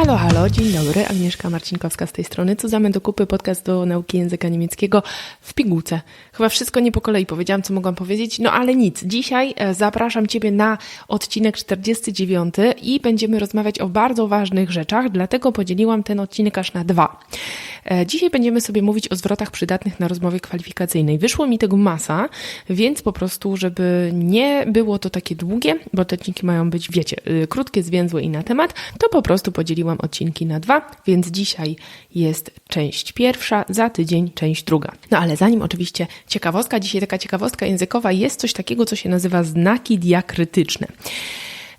Halo, halo, dzień dobry. Agnieszka Marcinkowska z tej strony. Cudamy do kupy podcast do nauki języka niemieckiego w pigułce. Chyba wszystko nie po kolei powiedziałam, co mogłam powiedzieć, no ale nic. Dzisiaj e, zapraszam Ciebie na odcinek 49 i będziemy rozmawiać o bardzo ważnych rzeczach, dlatego podzieliłam ten odcinek aż na dwa. E, Dzisiaj będziemy sobie mówić o zwrotach przydatnych na rozmowie kwalifikacyjnej. Wyszło mi tego masa, więc po prostu, żeby nie było to takie długie, bo te odcinki mają być, wiecie, y, krótkie, zwięzłe i na temat, to po prostu podzieliłam odcinki na dwa, więc dzisiaj jest część pierwsza, za tydzień część druga. No ale zanim oczywiście ciekawostka, dzisiaj taka ciekawostka językowa, jest coś takiego, co się nazywa znaki diakrytyczne.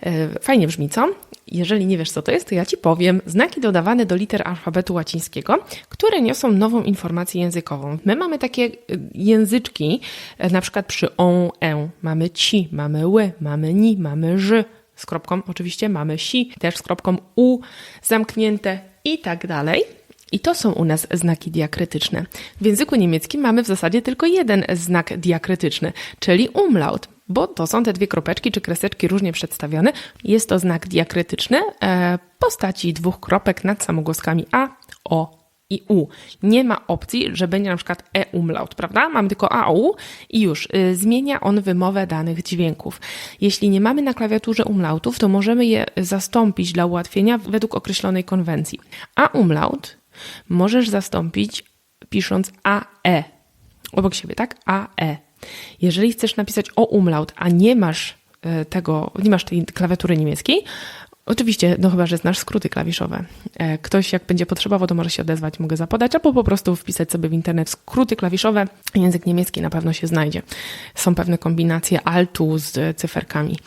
E, Fajnie brzmi, co? Jeżeli nie wiesz, co to jest, to ja ci powiem. Znaki dodawane do liter alfabetu łacińskiego, które niosą nową informację językową. My mamy takie y, języczki, e, na przykład przy on, e, mamy ci, mamy ły, mamy ni, mamy ż, z kropką oczywiście, mamy si, też z kropką u, zamknięte i tak dalej. I to są u nas znaki diakrytyczne. W języku niemieckim mamy w zasadzie tylko jeden znak diakrytyczny, czyli umlaut, bo to są te dwie kropeczki czy kreseczki różnie przedstawione. Jest to znak diakrytyczny e, postaci dwóch kropek nad samogłoskami a, o i u. Nie ma opcji, że będzie na przykład e umlaut, prawda? Mamy tylko a, u i już. Y, zmienia on wymowę danych dźwięków. Jeśli nie mamy na klawiaturze umlautów, to możemy je zastąpić dla ułatwienia według określonej konwencji. A umlaut możesz zastąpić pisząc AE obok siebie, tak? AE. Jeżeli chcesz napisać o umlaut, a nie masz e, tego, nie masz tej klawiatury niemieckiej, Oczywiście, no chyba, że znasz skróty klawiszowe. E, Ktoś jak będzie potrzebował, to może się odezwać, mogę zapodać, albo po prostu wpisać sobie w internet skróty klawiszowe. Język niemiecki na pewno się znajdzie. Są pewne kombinacje altu z e, cyferkami.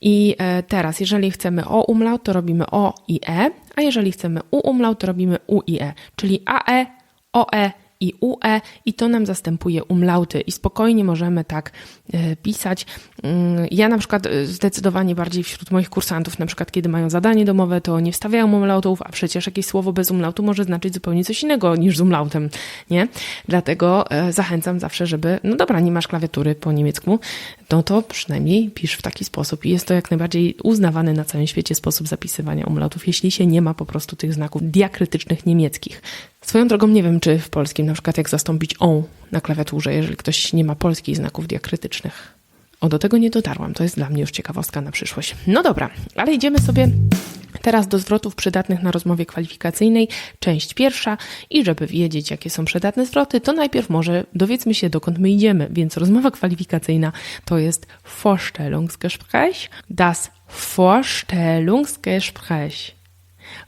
I e, teraz, jeżeli chcemy o umlaut, to robimy o i e, a jeżeli chcemy u umlaut, to robimy u i e, czyli ae, oe i ue i to nam zastępuje umlauty i spokojnie możemy tak e, pisać. Mm, Ja na przykład e, zdecydowanie bardziej wśród moich kursantów, na przykład kiedy mają zadanie domowe, to nie wstawiają umlautów, a przecież jakieś słowo bez umlautu może znaczyć zupełnie coś innego niż z umlautem, nie? Dlatego e, zachęcam zawsze, żeby, no dobra, nie masz klawiatury po niemiecku, no to przynajmniej pisz w taki sposób i jest to jak najbardziej uznawany na całym świecie sposób zapisywania umlautów, jeśli się nie ma po prostu tych znaków diakrytycznych niemieckich. Swoją drogą nie wiem, czy w polskim na przykład jak zastąpić on na klawiaturze, jeżeli ktoś nie ma polskich znaków diakrytycznych. O, do tego nie dotarłam. To jest dla mnie już ciekawostka na przyszłość. No dobra, ale idziemy sobie teraz do zwrotów przydatnych na rozmowie kwalifikacyjnej. Część pierwsza. I żeby wiedzieć, jakie są przydatne zwroty, to najpierw może dowiedzmy się, dokąd my idziemy. Więc rozmowa kwalifikacyjna to jest Vorstellungsgespräch, das Vorstellungsgespräch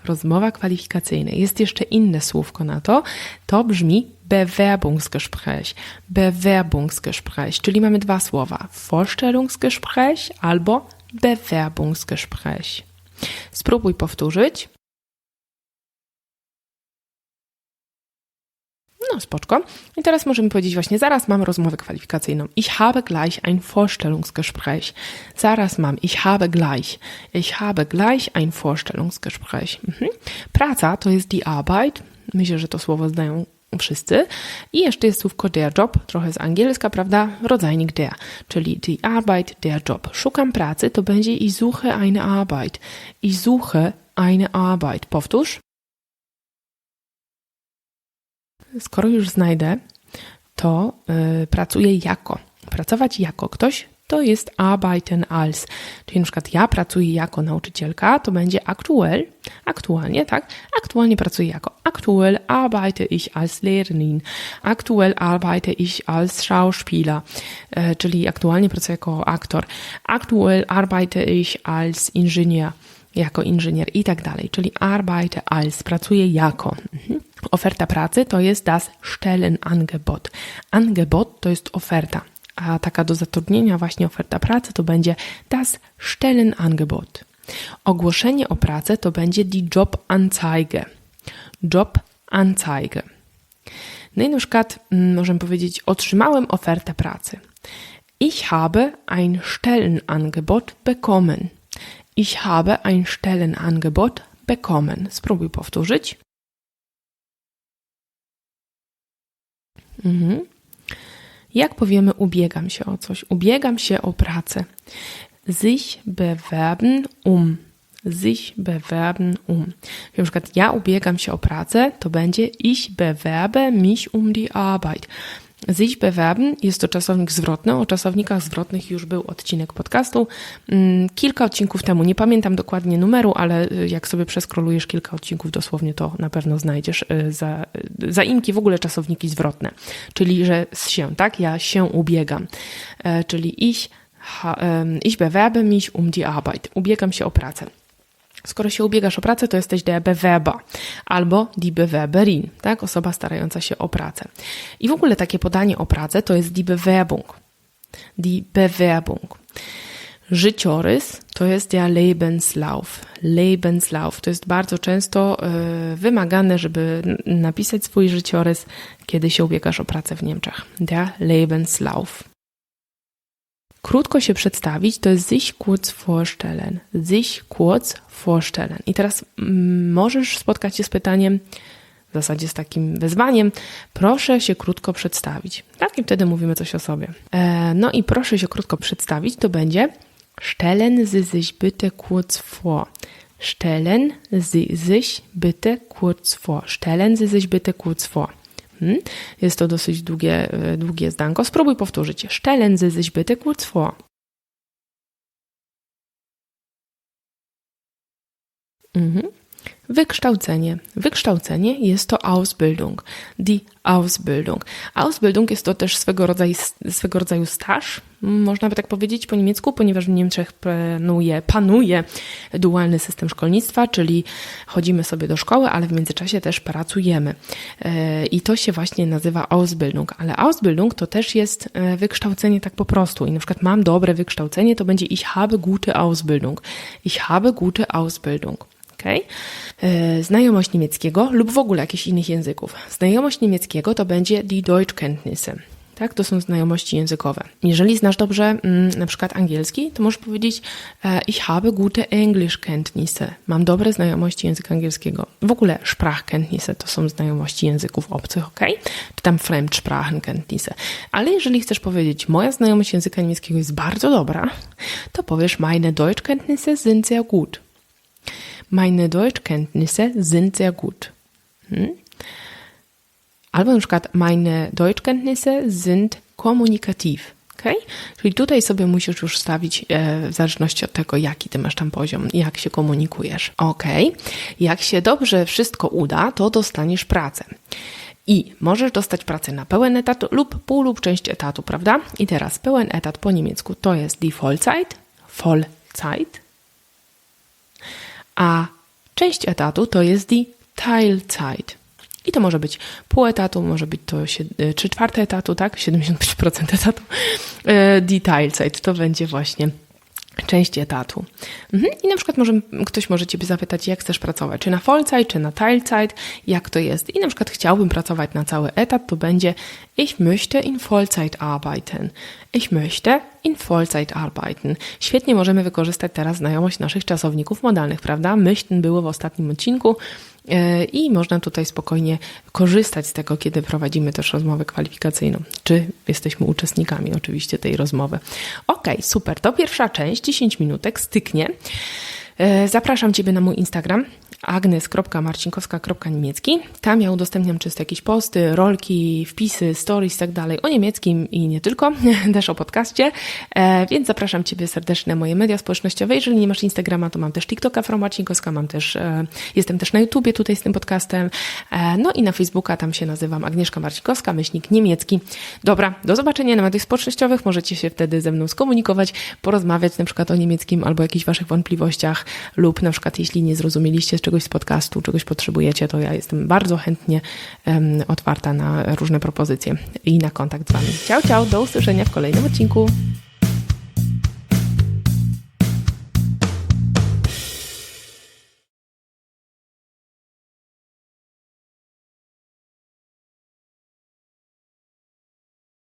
rozmowa kwalifikacyjna. Jest jeszcze inne słówko na to. To brzmi Bewerbungsgespräch. Bewerbungsgespräch, czyli mamy dwa słowa. Vorstellungsgespräch albo Bewerbungsgespräch. Spróbuj powtórzyć. No, spoczko. I teraz możemy powiedzieć właśnie, zaraz mam rozmowę kwalifikacyjną. Ich habe gleich ein Vorstellungsgespräch. Zaraz mam, ich habe gleich. Ich habe gleich ein Vorstellungsgespräch. Mhm. Praca to jest die Arbeit. Myślę, że to słowo znają wszyscy. I jeszcze jest słówko der Job, trochę z angielska, prawda? Rodzajnik der, czyli die Arbeit, der Job. Szukam pracy, to będzie ich suche eine Arbeit. Ich suche eine Arbeit. Powtórz. Skoro już znajdę, to y, pracuję jako. Pracować jako ktoś to jest arbeiten als. Czyli na przykład ja pracuję jako nauczycielka, to będzie aktuell, aktualnie, tak? Aktualnie pracuję jako. Aktuell arbeite ich als Lehrerin. Aktuell arbeite ich als Schauspieler, y, czyli aktualnie pracuję jako aktor. Aktuell arbeite ich als Ingenieur jako inżynier i tak dalej, czyli arbeite als, pracuję jako. Mhm. Oferta pracy to jest das Stellenangebot. Angebot to jest oferta, a taka do zatrudnienia właśnie oferta pracy to będzie das Stellenangebot. Ogłoszenie o pracę to będzie die Jobanzeige. Jobanzeige. No i na przykład mm, możemy powiedzieć, otrzymałem ofertę pracy. Ich habe ein Stellenangebot bekommen. Ich habe ein Stellenangebot bekommen. Spróbuj powtórzyć. Mhm. Jak powiemy, ubiegam się o coś? Ubiegam się o pracę. Sich bewerben um. sich bewerben um. Na przykład ja ubiegam się o pracę, to będzie ich bewerbe mich um die Arbeit. Sich bewerben jest to czasownik zwrotny. O czasownikach zwrotnych już był odcinek podcastu. Mm, kilka odcinków temu, nie pamiętam dokładnie numeru, ale y, jak sobie przeskrolujesz kilka odcinków dosłownie, to na pewno znajdziesz y, za, y, zaimki w ogóle czasowniki zwrotne. Czyli, że się, tak? Ja się ubiegam. E, czyli ich, ich bewerbe mich um die Arbeit. Ubiegam się o pracę. Skoro się ubiegasz o pracę, to jesteś der Bewerber albo die Bewerberin, tak? Osoba starająca się o pracę. I w ogóle takie podanie o pracę to jest die Bewerbung. Die Bewerbung. Życiorys to jest der Lebenslauf. Lebenslauf to jest bardzo często y, wymagane, żeby napisać swój życiorys, kiedy się ubiegasz o pracę w Niemczech. Der Lebenslauf. Krótko się przedstawić to jest sich kurz vorstellen. Sich kurz vorstellen. I teraz mm, możesz spotkać się z pytaniem, w zasadzie z takim wezwaniem, proszę się krótko przedstawić. Tak, i wtedy mówimy coś o sobie. E, no i proszę się krótko przedstawić, to będzie stellen Sie sich bitte kurz vor. Stellen Sie sich bitte kurz vor. Stellen Sie sich bitte kurz vor. Hmm? Jest to dosyć długie, e, długie zdanko. Spróbuj powtórzyć. Stellen Sie sich bitte kurz vor. Mhm. Wykształcenie. Wykształcenie jest to Ausbildung. Die Ausbildung. Ausbildung jest to też swego rodzaju, swego rodzaju staż, można by tak powiedzieć po niemiecku, ponieważ w Niemczech panuje, panuje dualny system szkolnictwa, czyli chodzimy sobie do szkoły, ale w międzyczasie też pracujemy. E, I to się właśnie nazywa Ausbildung. Ale Ausbildung to też jest e, wykształcenie tak po prostu. I na przykład mam dobre wykształcenie, to będzie ich habe gute Ausbildung. Ich habe gute Ausbildung. E, znajomość niemieckiego lub w ogóle jakichś innych języków. Znajomość niemieckiego to będzie die Deutschkenntnisse. Tak, to są znajomości językowe. Jeżeli znasz dobrze mm, na przykład angielski, to możesz powiedzieć e, ich habe gute Englischkenntnisse. Mam dobre znajomości języka angielskiego. W ogóle Sprachkenntnisse to są znajomości języków obcych, ok? Czy tam Fremdsprachenkenntnisse. Ale jeżeli chcesz powiedzieć moja znajomość języka niemieckiego jest bardzo dobra, to powiesz meine Deutschkenntnisse sind sehr gut. Meine Deutschkenntnisse sind sehr gut. Hm? Albo na przykład meine Deutschkenntnisse sind kommunikativ. Okay? Czyli tutaj sobie musisz już stawić e, w zależności od tego, jaki ty masz tam poziom, jak się komunikujesz. Ok, jak się dobrze wszystko uda, to dostaniesz pracę. I możesz dostać pracę na pełen etat lub pół lub część etatu, prawda? I teraz pełen etat po niemiecku to jest die Vollzeit, Vollzeit, a część etatu to jest die Teilzeit. I to może być pół etatu, może być to e, trzy czwarte etatu, tak? 75% etatu. E, die Teilzeit to będzie właśnie część etatu. Mhm. I na przykład może, ktoś może Ciebie zapytać, jak chcesz pracować, czy na Vollzeit, czy na Teilzeit, jak to jest. I na przykład chciałbym pracować na cały etat, to będzie Ich möchte in Vollzeit arbeiten. Ich möchte in Vollzeit arbeiten. Świetnie możemy wykorzystać teraz znajomość naszych czasowników modalnych, prawda? Möchten było w ostatnim odcinku, i można tutaj spokojnie korzystać z tego, kiedy prowadzimy też rozmowę kwalifikacyjną, czy jesteśmy uczestnikami oczywiście tej rozmowy. Ok, super, to pierwsza część, 10 minutek, styknie. E, zapraszam Ciebie na mój Instagram agnes.marcinkowska.niemiecki. Tam ja udostępniam czysto jakieś posty, rolki, wpisy, stories i tak dalej o niemieckim i nie tylko, też o podcaście, e, więc zapraszam Ciebie serdecznie na moje media społecznościowe. Jeżeli nie masz Instagrama, to mam też TikToka from Marcinkowska, mam też, e, jestem też na YouTubie tutaj z tym podcastem, e, no i na Facebooka, tam się nazywam Agnieszka Marcinkowska, myślnik niemiecki. Dobra, do zobaczenia na mediach społecznościowych, możecie się wtedy ze mną skomunikować, porozmawiać na przykład o niemieckim albo jakichś Waszych wątpliwościach lub na przykład jeśli nie zrozumieliście czegoś z podcastu, czegoś potrzebujecie, to ja jestem bardzo chętnie otwarta na różne propozycje i na kontakt z Wami. Ciao, ciao, do usłyszenia w kolejnym odcinku.